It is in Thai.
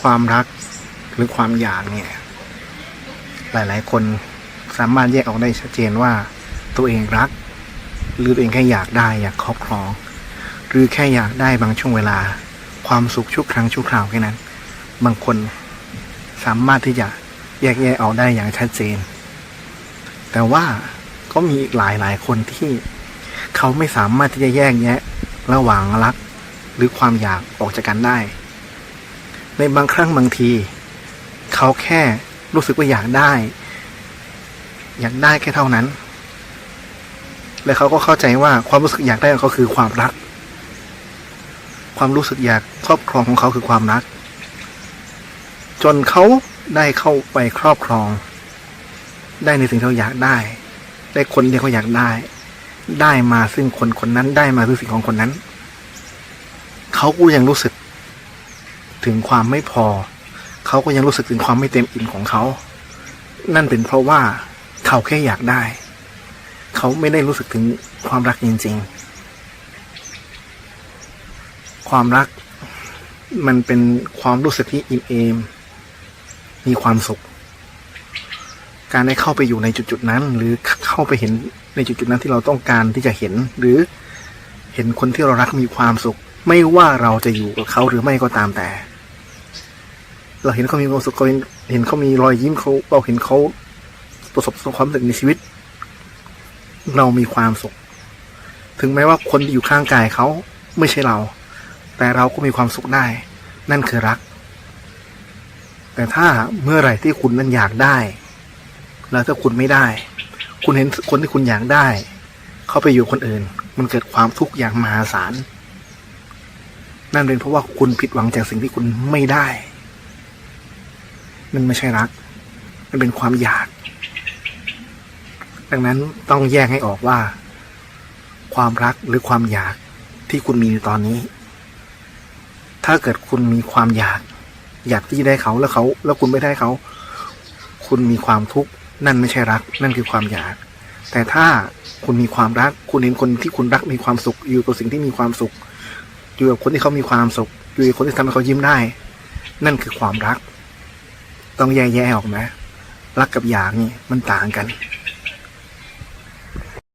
ความรักหรือความอยากเนี่ย หลาย ๆ คนสามารถแยกออกได้ชัดเจนว่าตัวเองรัก หรือตัวเองแค่อยากได้อยากครอบครอง หรือแค่อยากได้บางช่วงเวลา ความสุขชั่วครั้งชั่วคราวแค่นั้น บางคนสามารถที่จะแยกแยะออกได้อย่างชัดเจน แต่ว่าก็มีอีกหลายหลายคนที่เขาไม่สามารถที่จะแยกแยะระหว่างรัก หรือความอยากออกจากกันได้ ในบางครั้งบางที เขาแค่รู้สึกว่าอยากได้ อยากได้แค่เท่านั้น และเขาก็เข้าใจว่าความรู้สึกอยากได้ของเขาคือความรัก ความรู้สึกอยากครอบครองของเขาคือความรัก จนเขาได้เข้าไปครอบครอง ได้ในสิ่งที่เขาอยากได้ ได้คนที่เขาอยากได้ ได้มาซึ่งคนคนนั้นได้มาซึ่งสิ่งของคนนั้น เขาก็ยังรู้สึก ถึงความไม่พอ เขาก็ยังรู้สึกถึงความไม่เต็มอิ่มของเขา นั่นเป็นเพราะว่าเขาแค่อยากได้ เขาไม่ได้รู้สึกถึงความรักจริง ๆ ความรักมันเป็นความรู้สึกที่อิ่มเอม มีความสุข การได้เข้าไปอยู่ในจุดๆนั้น หรือเข้าไปเห็นในจุดๆนั้นที่เราต้องการที่จะเห็น หรือเห็นคนที่เรารักมีความสุข ไม่ว่าเราจะอยู่กับเขาหรือไม่ก็ตามแต่ เราเห็นเขามีความสุขเราเห็นเห็นเขามีรอยยิ้มเขาเราเห็นเขาประสบความสำเร็จในชีวิต เรามีความสุข ถึงแม้ว่าคนที่อยู่ข้างกายเขาไม่ใช่เรา แต่เราก็มีความสุขได้ นั่นคือรัก แต่ถ้าเมื่อไหร่ที่คุณนั้นอยากได้ แล้วถ้าคุณไม่ได้ คุณเห็นคนที่คุณอยากได้ เขาไปอยู่คนอื่น มันเกิดความทุกข์อย่างมหาศาล นั่นเป็นเพราะว่าคุณผิดหวังจากสิ่งที่คุณไม่ได้ มันไม่ใช่รัก มันเป็นความอยาก ดังนั้นต้องแยกให้ออกว่า ความรักหรือความอยากที่คุณมีในตอนนี้ ถ้าเกิดคุณมีความอยาก อยากที่จะได้เขาแล้วเขา แล้วคุณไม่ได้เขา คุณมีความทุกข์นั่นไม่ใช่รัก นั่นคือความอยาก แต่ถ้าคุณมีความรัก คุณเห็นคนที่คุณรักมีความสุขอยู่กับสิ่งที่มีความสุข อยู่กับคนที่เขามีความสุขอยู่กับคนที่ทำให้เขายิ้มได้ นั่นคือความรัก ต้องแยกแยะออกนะ รักกับอยากนี่มันต่างกัน